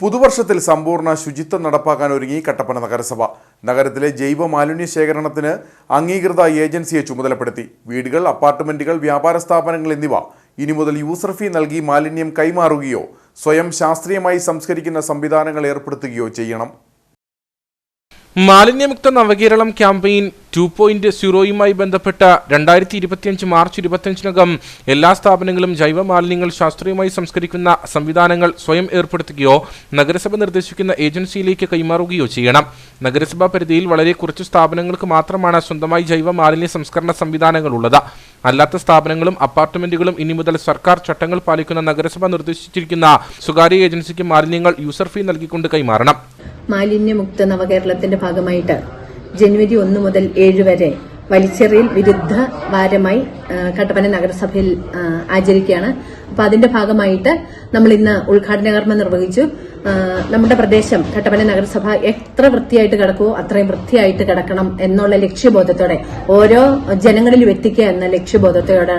പുതുവർഷത്തിൽ സമ്പൂർണ ശുചിത്വം നടപ്പാക്കാൻ ഒരുങ്ങി കട്ടപ്പന നഗരസഭ. നഗരത്തിലെ ജൈവ മാലിന്യ ശേഖരണത്തിന് അംഗീകൃത ഏജൻസിയെ ചുമതലപ്പെടുത്തി. വീടുകൾ അപ്പാർട്ട്മെന്റുകൾ വ്യാപാര സ്ഥാപനങ്ങൾ എന്നിവ ഇനി മുതൽ യൂസർ ഫീ നൽകി മാലിന്യം കൈമാറുകയോ സ്വയം ശാസ്ത്രീയമായി സംസ്കരിക്കുന്ന സംവിധാനങ്ങൾ ഏർപ്പെടുത്തുകയോ ചെയ്യണം. മാലിന്യമുക്ത നവകേരളം ക്യാമ്പയിൻ ടു പോയിന്റ് സീറോയുമായി ബന്ധപ്പെട്ട രണ്ടായിരത്തി ഇരുപത്തിയഞ്ച് മാർച്ച് ഇരുപത്തിയഞ്ചിനകം എല്ലാ സ്ഥാപനങ്ങളും ജൈവ മാലിന്യങ്ങൾ ശാസ്ത്രീയമായി സംസ്കരിക്കുന്ന സംവിധാനങ്ങൾ സ്വയം ഏർപ്പെടുത്തുകയോ നഗരസഭ നിർദ്ദേശിക്കുന്ന ഏജൻസിയിലേക്ക് കൈമാറുകയോ ചെയ്യണം. നഗരസഭാ പരിധിയിൽ വളരെ കുറച്ച് സ്ഥാപനങ്ങൾക്ക് മാത്രമാണ് സ്വന്തമായി ജൈവ മാലിന്യ സംസ്കരണ സംവിധാനങ്ങൾ ഉള്ളത് അല്ലാത്ത സ്ഥാപനങ്ങളും അപ്പാർട്ട്മെന്റുകളും ഇനി മുതൽ സർക്കാർ ചട്ടങ്ങൾ പാലിക്കുന്ന നഗരസഭ നിർദ്ദേശിച്ചിരിക്കുന്ന സ്വകാര്യ ഏജൻസിക്ക് മാലിന്യങ്ങൾ യൂസർ ഫീ നൽകിക്കൊണ്ട് കൈമാറണം. മാലിന്യമുക്ത നവകേരളത്തിന്റെ ഭാഗമായിട്ട് ജനുവരി ഒന്ന് മുതൽ ഏഴ് വരെ വലിച്ചെറിയൽ വിരുദ്ധ വാരമായി കട്ടപ്പന നഗരസഭയിൽ ആചരിക്കുകയാണ്. അപ്പൊ അതിന്റെ ഭാഗമായിട്ട് നമ്മൾ ഇന്ന് ഉദ്ഘാടന കർമ്മം നിർവഹിച്ചു. നമ്മുടെ പ്രദേശം കട്ടപ്പന നഗരസഭ എത്ര വൃത്തിയായിട്ട് കിടക്കുമോ അത്രയും വൃത്തിയായിട്ട് കിടക്കണം എന്നുള്ള ലക്ഷ്യബോധത്തോടെ ഓരോ ജനങ്ങളിലും എത്തിക്കുക എന്ന ലക്ഷ്യബോധത്തോടെ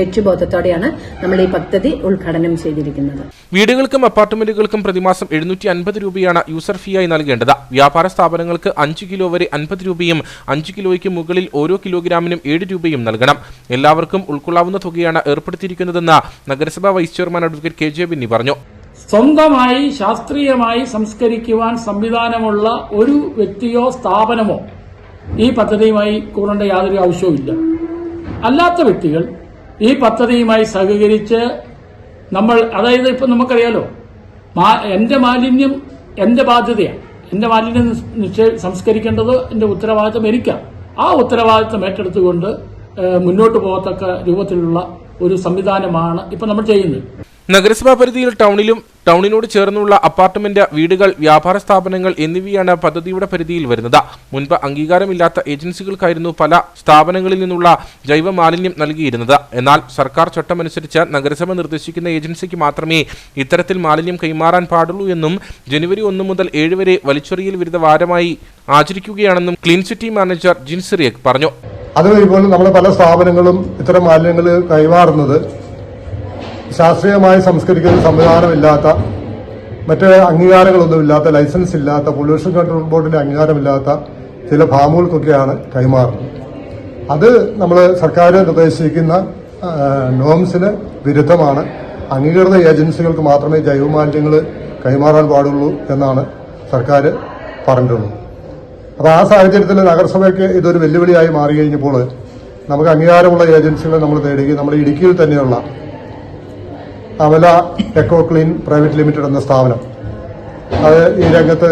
ലക്ഷ്യബോധത്തോടെയാണ് നമ്മൾ ഈ പദ്ധതി ഉദ്ഘാടനം ചെയ്തിരിക്കുന്നത്. വീടുകൾക്കും അപ്പാർട്ട്മെന്റുകൾക്കും പ്രതിമാസം എഴുന്നൂറ്റി അൻപത് രൂപയാണ് യൂസർ ഫീയായി നൽകേണ്ടത്. വ്യാപാര സ്ഥാപനങ്ങൾക്ക് അഞ്ച് കിലോ വരെ അൻപത് രൂപയും അഞ്ച് കിലോയ്ക്ക് മുകളിൽ ഓരോ കിലോഗ്രാമിനും ഏഴ് രൂപയും നൽകണം. എല്ലാവർക്കും ഉൾക്കൊള്ളാവുന്ന തുകയാണ് ഏർപ്പെടുത്തിയിരിക്കുന്നതെന്ന് നഗരസഭാ vice chairman advocate K J Binny പറഞ്ഞു. സ്വന്തമായി ശാസ്ത്രീയമായി സംസ്കരിക്കുവാൻ സംവിധാനമുള്ള ഒരു വ്യക്തിയോ സ്ഥാപനമോ ഈ പദ്ധതിയുമായി കൂടേണ്ട യാതൊരു ആവശ്യവുമില്ല. അല്ലാത്ത വ്യക്തികൾ ഈ പദ്ധതിയുമായി സഹകരിച്ച് നമ്മൾ അതായത് ഇപ്പം നമുക്കറിയാലോ എന്റെ മാലിന്യം എന്റെ ബാധ്യതയാണ്. എന്റെ മാലിന്യം നിശ്ചയ സംസ്കരിക്കേണ്ടത് എന്റെ ഉത്തരവാദിത്തം എനിക്കാണ്. ആ ഉത്തരവാദിത്തം ഏറ്റെടുത്തുകൊണ്ട് മുന്നോട്ട് പോകത്തക്ക രൂപത്തിലുള്ള ഒരു സംവിധാനമാണ് ഇപ്പം നമ്മൾ ചെയ്യുന്നത്. നഗരസഭാ പരിധിയിൽ ടൗണിലും ടൗണിനോട് ചേർന്നുള്ള അപ്പാർട്ട്മെന്റ് വീടുകൾ വ്യാപാര സ്ഥാപനങ്ങൾ എന്നിവയാണ് പദ്ധതിയുടെ പരിധിയിൽ വരുന്നത്. മുൻപ് അംഗീകാരമില്ലാത്ത ഏജൻസികൾക്കായിരുന്നു പല സ്ഥാപനങ്ങളിൽ നിന്നുള്ള ജൈവ മാലിന്യം നൽകിയിരുന്നത്. എന്നാൽ സർക്കാർ ചട്ടമനുസരിച്ച് നഗരസഭ നിർദ്ദേശിക്കുന്ന ഏജൻസിക്ക് മാത്രമേ ഇത്തരത്തിൽ മാലിന്യം കൈമാറാൻ പാടുള്ളൂ എന്നും ജനുവരി ഒന്ന് മുതൽ ഏഴ് വരെ വലിച്ചെറിയൽ വിരുദ്ധ വാരമായി ആചരിക്കുകയാണെന്നും ക്ലീൻ സിറ്റി മാനേജർ ജിൻസിറിയക് പറഞ്ഞു. അതുപോലെ നമ്മുടെ പല സ്ഥാപനങ്ങളും ഇത്തരം മാലിന്യങ്ങൾ കൈമാറുന്നത് ശാസ്ത്രീയമായി സംസ്കരിക്കുന്ന സംവിധാനമില്ലാത്ത മറ്റ് അംഗീകാരങ്ങളൊന്നുമില്ലാത്ത ലൈസൻസ് ഇല്ലാത്ത പൊല്യൂഷൻ കൺട്രോൾ ബോർഡിന്റെ അംഗീകാരമില്ലാത്ത ചില ഫാമുകൾക്കൊക്കെയാണ് കൈമാറുന്നത്. അത് നമ്മൾ സർക്കാർ നിർദ്ദേശിക്കുന്ന നോംസിന് വിരുദ്ധമാണ്. അംഗീകൃത ഏജൻസികൾക്ക് മാത്രമേ ജൈവമാലിന്യങ്ങൾ കൈമാറാൻ പാടുള്ളൂ എന്നാണ് സർക്കാർ പറഞ്ഞിട്ടുള്ളത്. അപ്പോൾ ആ സാഹചര്യത്തിൽ നഗരസഭയ്ക്ക് ഇതൊരു വെല്ലുവിളിയായി മാറി കഴിഞ്ഞപ്പോൾ നമുക്ക് അംഗീകാരമുള്ള ഏജൻസികളെ നമ്മൾ തേടുകയും നമ്മുടെ ഇടുക്കിയിൽ തന്നെയുള്ള Amala eco clean private limited എന്ന സ്ഥാപനം. അത് ഈ രംഗത്ത്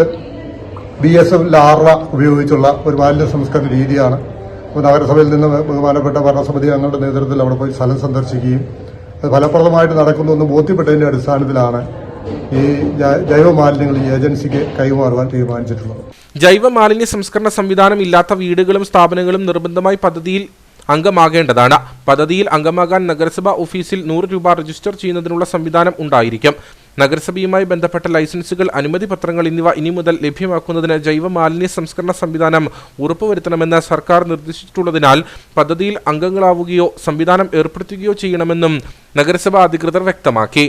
ബി എസ് എഫ് ലാർവ ഉപയോഗിച്ചുള്ള ഒരു മാലിന്യ സംസ്കരണ രീതിയാണ്. അപ്പോൾ നഗരസഭയിൽ നിന്ന് ബഹുമാനപ്പെട്ട ഭരണസമിതി അംഗങ്ങളുടെ നേതൃത്വത്തിൽ അവിടെ പോയി സ്ഥലം സന്ദർശിക്കുകയും അത് ഫലപ്രദമായിട്ട് നടക്കുന്നു എന്ന് ബോധ്യപ്പെട്ടതിന്റെ അടിസ്ഥാനത്തിലാണ് ഈ ജൈവ മാലിന്യങ്ങൾ ഈ ഏജൻസിക്ക് കൈമാറുവാൻ തീരുമാനിച്ചിട്ടുള്ളത്. ജൈവ മാലിന്യ സംസ്കരണ സംവിധാനം ഇല്ലാത്ത വീടുകളും സ്ഥാപനങ്ങളും നിർബന്ധമായി പദ്ധതിയിൽ അംഗമാകേണ്ടതാണ്. പദ്ധതിയിൽ അംഗമാകാൻ നഗരസഭാ ഓഫീസിൽ നൂറ് രൂപ രജിസ്റ്റർ ചെയ്യുന്നതിനുള്ള സംവിധാനം ഉണ്ടായിരിക്കും. നഗരസഭയുമായി ബന്ധപ്പെട്ട ലൈസൻസുകൾ അനുമതി പത്രങ്ങൾ എന്നിവ ഇനി മുതൽ ലഭ്യമാക്കുന്നതിന് ജൈവ മാലിന്യ സംസ്കരണ സംവിധാനം ഉറപ്പുവരുത്തണമെന്ന് സർക്കാർ നിർദ്ദേശിച്ചിട്ടുള്ളതിനാൽ പദ്ധതിയിൽ അംഗങ്ങളാവുകയോ സംവിധാനം ഏർപ്പെടുത്തുകയോ ചെയ്യണമെന്നും നഗരസഭാ അധികൃതർ വ്യക്തമാക്കി.